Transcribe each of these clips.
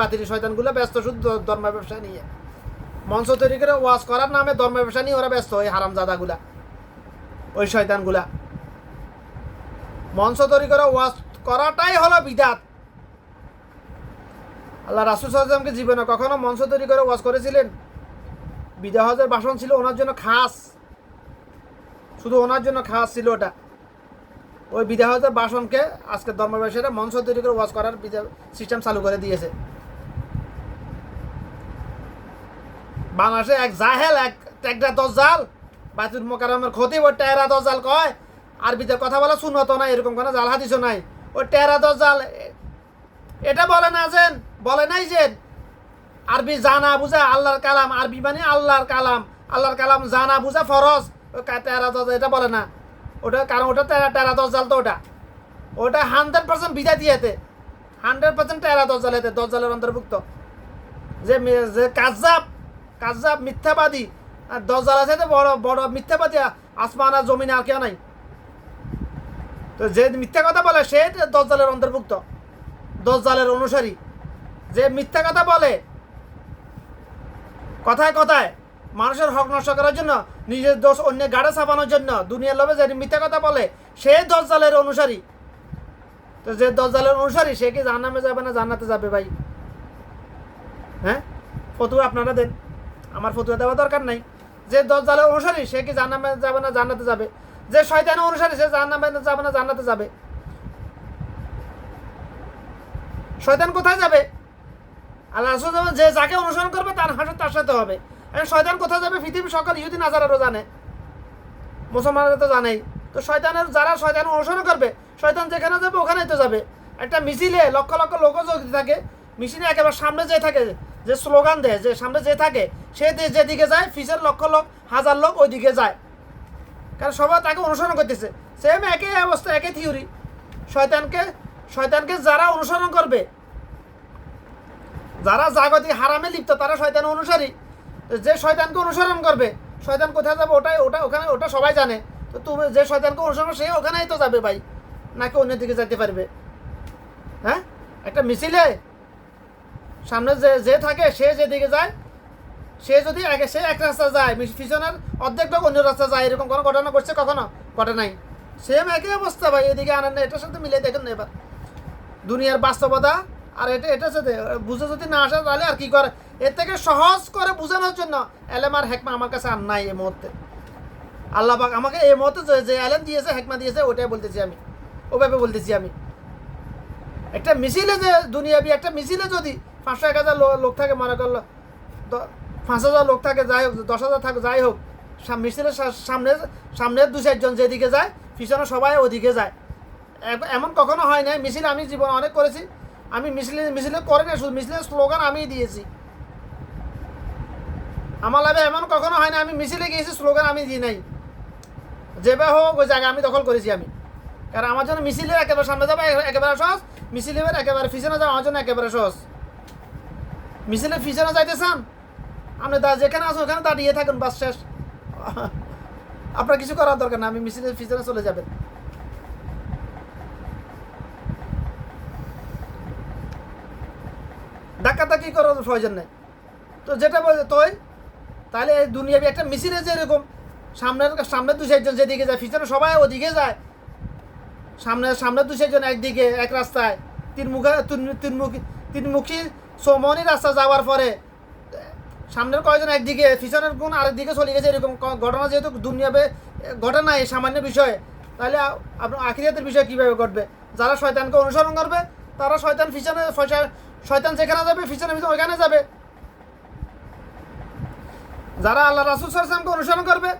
বাতিল শয়তানগুলো ব্যস্ত শুধু ধর্ম ব্যবসা নিয়ে। মঞ্চ তৈরি করে ওয়াজ করার নামে ধর্ম ব্যবসা নিয়ে ওরা ব্যস্ত, ওই হারামজাদাগুলা, ওই শয়তানগুলা। মঞ্চ তৈরি করে ওয়াজ করাটাই হলো বিদাত। আল্লাহ রাসুল সাল্লামকে জীবনে কখনো মঞ্চ তৈরি করে ওয়াজ করেছিলেন? বিদা হজের ভাষণ ছিল ওনার জন্য খাস। শুধু ওনার জন্য খাস ছিল ওটা। ওই বিদা হজের ভাষণকে আজকে ধর্মব্যবসায়ীরা মঞ্চ তৈরি করে ওয়াজ করার সিস্টেম চালু করে দিয়েছে। বাংলাদেশে এক জাহেল, এক একটা দজ্জাল বাতুল মোকারমের ক্ষতি, ওই টেরা দজ্জাল কয় আরবিতে কথা বলা শুনত না এরকম কোনো জাল হাদিসও নাই। ওই টেরা দজ্জাল এ- এটা বলে না যেন, বলে নাই যে আরবি জানা বুঝা আল্লাহর কালাম, আরবি মানে আল্লাহর কালাম আল্লাহর কালাম জানা বুঝা ফরজ, ওই টেরা এটা বলে না। ওটা কারণ ওটা টেরা টেরা দজ্জাল তো ওটা। ওটা হান্ড্রেড পার্সেন্ট বিদায় দিয়েতে হান্ড্রেড পার্সেন্ট টেরা দজ্জাল এতে দজ্জালের অন্তর্ভুক্ত। যে যে কাজাব কাজাব মিথ্যাবাদী, আর দজ্জাল আছে তো বড় বড় মিথ্যাবাদী, আসমান আর জমিন আর কেউ নাই। তো যে মিথ্যা কথা বলে, সে দজ্জালের অন্তর্ভুক্ত। দজ্জালের অনুসারী। যে মিথ্যা কথা বলে, কথায় কথায় মানুষের হক নষ্ট করার জন্য, নিজের দোষ অন্য গাড়ে চাপানোর জন্য দুনিয়ার লোভে যে মিথ্যা কথা বলে, সে দজ্জালের অনুসারী। তো যে দজ্জালের অনুসারী, সে কি জান্নামে যাবে না জান্নাতে যাবে ভাই? হ্যাঁ? ফতুয়া আপনারা দেন। আমার ফতুয়া দেওয়া দরকার নাই। যে দজ্জালের অনুসারী, সে কি জান্নামে যাবে না জান্নাতে যাবে? যে শয়তানের অনুসারী, সে জান্নামে যাবে না জান্নাতে যাবে। শয়তান কোথায় যাবে? আল্লাহ যে যাকে অনুসরণ করবে, তার হাসর তার সাথে হবে। শয়তান কোথায় যাবে? পৃথিবীর সকল ইহুদিন আজারারও জানে। মুসলমানরা তো জানেই। তো শয়তানের যারা শয়তান অনুসরণ করবে, শয়তান যেখানে যাবে, ওখানেই তো যাবে। একটা মিছিলে লক্ষ লক্ষ লোকও যদি থাকে, মিছিলে একেবারে সামনে যে থাকে, যে স্লোগান দেয়, যে সামনে যে থাকে, সে যেদিকে যায়, ফিসের লক্ষ লোক, হাজার লোক ওইদিকে যায়। কারণ সবাই তাকে অনুসরণ করতেছে। সেম একই অবস্থা, একই থিওরি শয়তানকে শয়তানকে যারা অনুসরণ করবে, যারা জাগতিক হারামে লিপ্ত, তারা শয়তান অনুসারী। যে শয়তানকে অনুসরণ করবে, শয়তান কোথায় যাবে ওটাই ওটা ওখানে ওটা সবাই জানে। তো তুমি যে শয়তানকে অনুসরণ সে ওখানেই তো যাবে ভাই নাকি অন্য দিকে যেতে পারবে। হ্যাঁ? একটা মিছিলে সামনে যে যে থাকে, সে যেদিকে যায়, সে যদি আগে সে এক রাস্তা যায় পিছনের অর্ধেক লোক অন্য রাস্তা যায়, এরকম কোনো ঘটনা ঘটছে কখনো? ঘটে নাই। সেম একই অবস্থা ভাই, এদিকে আনেন না, এটার সাথে মিলে দেখেন না এবার। দুনিয়ার বাস্তবতা, আর এটা এটার সাথে বুঝে যদি না আসে, তাহলে আর কি করে? এর থেকে সহজ করে বোঝানোর জন্য এলেম আর হেকমা আমার কাছে আর নাই এই মুহূর্তে। আল্লাহ পাক আমাকে এই মুহূর্তে যে- এলেম দিয়েছে, হেকমা দিয়েছে, ওটাই বলতেছি আমি। ওভাবে বলতেছি আমি। একটা মিছিলে যে দুনিয়াবি, একটা মিছিলে যদি পাঁচশো এক হাজার লোক থাকে, মনে করল পাঁচ হাজার লোক থাকে, যাই হোক, দশ হাজার থাকে, যাই হোক মিছিলের সামনে সামনে দু চারজন যেদিকে যায়, পিছনে সবাই ওদিকে যায়। এমন কখনো হয় নাই, মিছিল আমি জীবনে অনেক করেছি। আমি মিছিলে মিছিলে করে না শুধু মিছিলের স্লোগান আমিই দিয়েছি। আমার লাভে এমন কখনো হয় না আমি মিছিলে গিয়েছি স্লোগান আমি দিই নাই। যেভাবে হোক, ওই জায়গা আমি দখল করেছি আমি। কারণ আমার জন্য মিছিলের একেবারে সামনে যাবে, একেবারে সহজ। মিছিলের একেবারে পিছনে যাওয়া আমার জন্য একেবারে সহজ। মিছিলের পিছনে যাইতে চান? আপনি দা যেখানে আছেন ওখানে দাঁড়িয়ে থাকুন, বাস শেষ। আপনার কিছু করার দরকার না, আমি মিছিলের পিছনে চলে যাবেন। ধাক্কাধাক্কি করার প্রয়োজন নেই। তো যেটা বলে, তোই তাহলে দুনিয়াবি একটা মিছিলে যে এরকম। সামনের সামনে দু চারজন যেদিকে যায়, পিছনে সবাই ওদিকে যায়। সামনে সামনে দু চারজন একদিকে, এক রাস্তায়। তিন মুখে তিন- তিনমুখী তিনমুখী সমনি রাস্তা যাওয়ার পরে, সামনের কয়েকজন একদিকে, পিছনের কোন আরেকদিকে চলে গেছে এরকম। ঘটনা যেহেতু দুনিয়াবে ঘটনা এই সামান্য বিষয়ে। তাহলে আপনার আখিরাতের বিষয় কীভাবে ঘটবে? যারা শয়তানকে অনুসরণ করবে, তারা শয়তান পিছনে শয়তান যেখানে যাবে পিছনে পিছনে ওইখানে যাবে। যারা আল্লাহ রাসুল সাল্লামকে অনুসরণ করবে,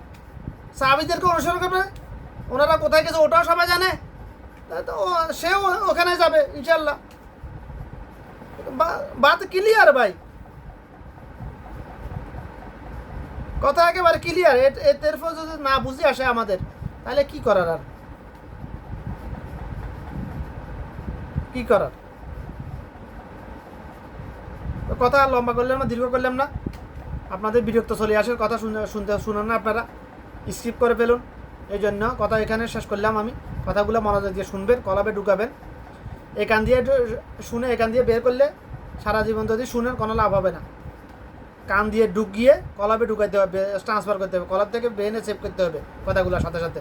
সাহাবিদেরকে অনুসরণ করবে, ওনারা কোথায় গেছে ওটাও সবাই জানে। তো সেও ওখানে যাবে ইনশাল্লাহ বাত ক্লিয়ার ভাই। কথা একেবারে ক্লিয়ার এর ফলে যদি না বুঝে আসে আমাদের, তাহলে কি করার আর? কি করার? কথা লম্বা করলাম না, দীর্ঘ করলাম না। আপনাদের বিরক্ত চলে আসার কথা শুনে শুনতে শুনেন না আপনারা। স্কিপ করে ফেলুন। এই জন্য কথা এখানে শেষ করলাম আমি। কথাগুলো মনোযোগ দিয়ে শুনবেন কলাবে ঢুকাবেন। এখান দিয়ে শুনে এখান দিয়ে বের করলে সারা জীবন যদি শুনেন, কোনো লাভ হবে না। কান দিয়ে ঢুকিয়ে কলাবে ঢুকাইতে হবে ট্রান্সফার করতে হবে। কলাপ থেকে ব্রেনে সেভ করতে হবে কথাগুলোর সাথে সাথে।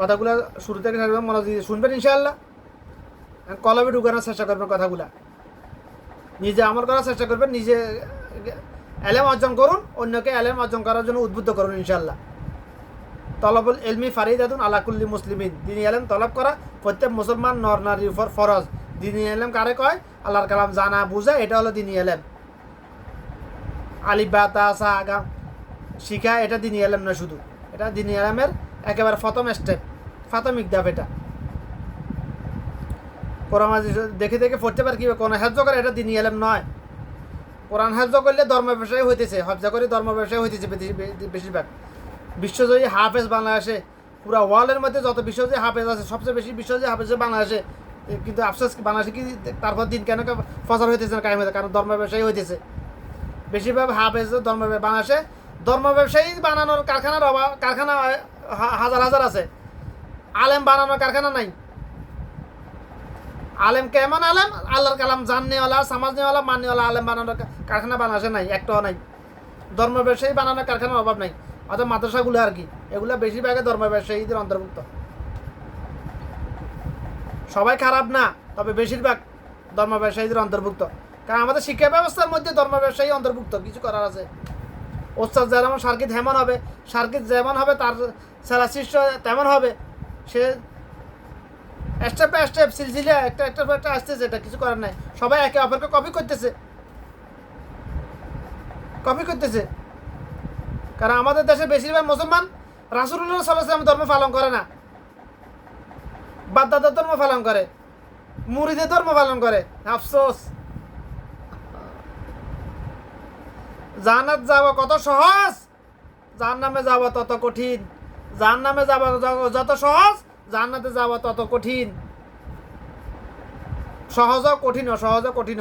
কথাগুলো শুরু থেকে মনোযোগ দিয়ে শুনবেন ইনশাআল্লাহ। কলমে ঢুকানোর চেষ্টা করবেন কথাগুলা। নিজে আমল করার চেষ্টা করবেন, নিজে এলেম অর্জন করুন, অন্যকে এলেম অর্জন করার জন্য উদ্বুদ্ধ করুন ইনশাল্লাহ তলবুল এলমি ফারিদাতুন আলাকুল্লি মুসলিমিন। দিনী এলেম তলব করা প্রত্যেক মুসলমান নর নারীর উপর ফরজ। দিনী এলেম কারে কয়? আল্লাহর কালাম জানা, বুঝা, এটা হলো দিনী এলেম। আলিফ বা তা আগাম শিখা, এটা দিনী এলেম না শুধু। এটা দিনী এলেমের একেবারে প্রথম স্টেপ প্রাথমিক ধাপ এটা। কোরআন হাদিস দেখে দেখে পড়তে পারে কি কোনো হেজ্জ করে, এটা দিনী এলেম নয়। কোরআন হেজ্জ করলে ধর্ম ব্যবসায় হইতেছে হজ্জা করে ধর্ম ব্যবসায় হইতেছে বেশি- বেশিরভাগ। বিশ্বজয়ী হাফেজ বাংলাদেশে, পুরো ওয়ার্ল্ডের মধ্যে যত বিশ্বজয়ী হাফেজ আছে, সবচেয়ে বেশি বিশ্বজয়ী হাফেজ বাংলাদেশে। কিন্তু আফসোস, বাংলাদেশে কি তারপর দিন কেন ফসল হইতেছে না কায়েম কারণ ধর্ম ব্যবসায়ী হইতেছে। বেশিরভাগ হাফেজ ধর্ম বাংলাদেশে ধর্ম ব্যবসায়ী বানানোর কারখানার অভাব কারখানা হাজার হাজার আছে। আলেম বানানোর কারখানা নাই। আলেম কেমন আলেম? আল্লাহর কালাম জাননেওয়ালা, সমাজনেওয়ালা, মাননেওয়ালা, আলেম বানানোর কারখানা বানাসে নাই, একটাও নাই। ধর্ম ব্যবসায়ী বানানোর কারখানার অভাব নাই অর্থাৎ মাদ্রাসাগুলো আর কি, এগুলো বেশিরভাগে ধর্ম ব্যবসায়ীদের অন্তর্ভুক্ত। সবাই খারাপ না, তবে বেশিরভাগ ধর্ম ব্যবসায়ীদের অন্তর্ভুক্ত। কারণ আমাদের শিক্ষা ব্যবস্থার মধ্যে ধর্ম ব্যবসায়ী অন্তর্ভুক্ত, কিছু করার আছে। ওস্তাদ যেমন সার্কিট হেমন হবে, সার্কিট যেমন হবে, তার সেরা শিষ্য তেমন হবে, সে স্টেপ বাই স্টেপ সিলসিলা একটা একটা একটা আসতেছে, এটা কিছু করার নাই। সবাই একে অপরকে কপি করতেছে। কপি করতেছে। কারণ আমাদের দেশে বেশিরভাগ মুসলমান রাসুল্লাহ সাল্লাম ধর্ম পালন করে না। বাদ্দাদের ধর্ম পালন করে। মুড়িদের ধর্ম পালন করে। আফসোস। জান্নাত যাওয়া কত সহজ? যার নামে যাওয়া তত কঠিন। যার নামে যাওয়া য- যত সহজ? জান্নাতে যাওয়া তত কঠিন। সহজ কঠিন সহজ কঠিন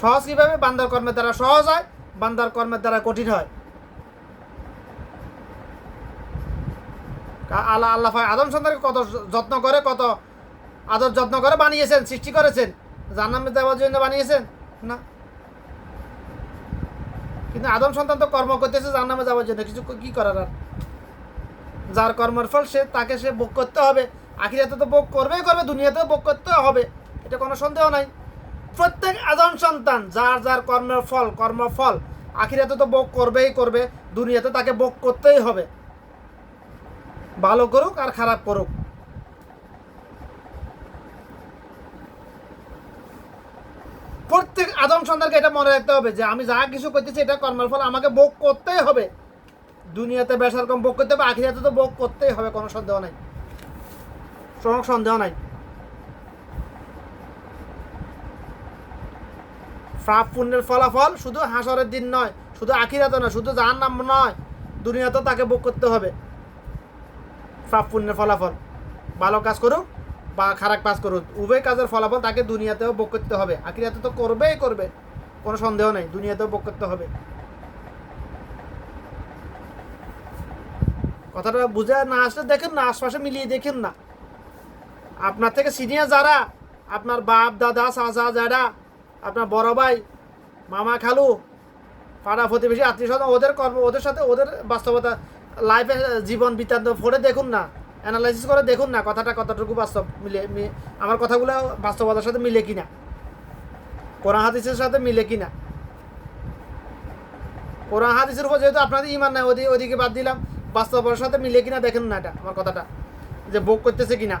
সহজ কীভাবে? বান্দার কর্মের দ্বারা সহজ হয়, বান্দার কর্মের দ্বারা কঠিন হয়। আল্লাহ আল্লাহ আদম সন্তানকে কত যত্ন করে, কত আদর যত্ন করে বানিয়েছেন, সৃষ্টি করেছেন। জান্নামে দেওয়ার জন্য বানিয়েছেন? না। কিন্তু আদম সন্তান তো কর্ম করতেছে জান্নামে যাওয়ার জন্য। কিছু কি করার আর? যার কর্মের ফল সে, তাকে সে ভোগ করতে হবে। আখিরাতে তো ভোগ করবেই করবে দুনিয়াতেও ভোগ করতে হবে। এটা কোনো সন্দেহ নাই। প্রত্যেক আদম সন্তান, যার যার কর্মের ফল কর্মফল আখিরাতে তো ভোগ করবেই করবে, দুনিয়াতে তাকে ভোগ করতেই হবে। ভালো করুক আর খারাপ করুক। প্রত্যেক আদম সন্তানকে এটা মনে রাখতে হবে যে, আমি যা কিছু করতেছি, এটা কর্মের ফল, আমাকে ভোগ করতেই হবে। দুনিয়াতে বেসার কম ভোগ করতে হবে, আখিরাতে তো ভোগ করতেই হবে, কোনো সন্দেহ নাই। কোনো সন্দেহ নাই। পাপ পুণ্যের ফলাফল শুধু হাসরের দিন নয়, শুধু আখিরাতে নয়, শুধু যার নাম নয়, দুনিয়াতে তাকে ভোগ করতে হবে। পাপ পুণ্যের ফলাফল। ভালো কাজ করুক বা খারাপ কাজ করুক, উভয় কাজের ফলাফল তাকে দুনিয়াতেও ভোগ করতে হবে। আখিরাতে তো করবেই করবে, কোনো সন্দেহ নেই, দুনিয়াতেও ভোগ করতে হবে। কথাটা বুঝে না আসলে দেখেন না, আশপাশে মিলিয়ে দেখেন না। আপনার থেকে সিনিয়র যারা, আপনার বাপ, দাদা, চাচা যারা আপনার বড় ভাই, মামা, খালু, পাড়া প্রতিবেশী, আত্মীয় স্বজন, ওদের কর্ম, ওদের সাথে ওদের বাস্তবতা লাইফে জীবন বৃত্তান্ত পড়ে দেখুন না অ্যানালাইসিস করে দেখুন না কথাটা কতটুকু বাস্তব মিলে আমার কথাগুলো বাস্তবতার সাথে মিলে কিনা। কোরআন হাদিসের সাথে মিলে কিনা। কোরআন হাদিসের উপর যেহেতু আপনাদের ইমান নাই ওদিকে ওদিকে বাদ দিলাম। বাস্তবতার সাথে মিলে কিনা দেখেন না এটা আমার কথাটা। যে ভোগ করতেছে কিনা।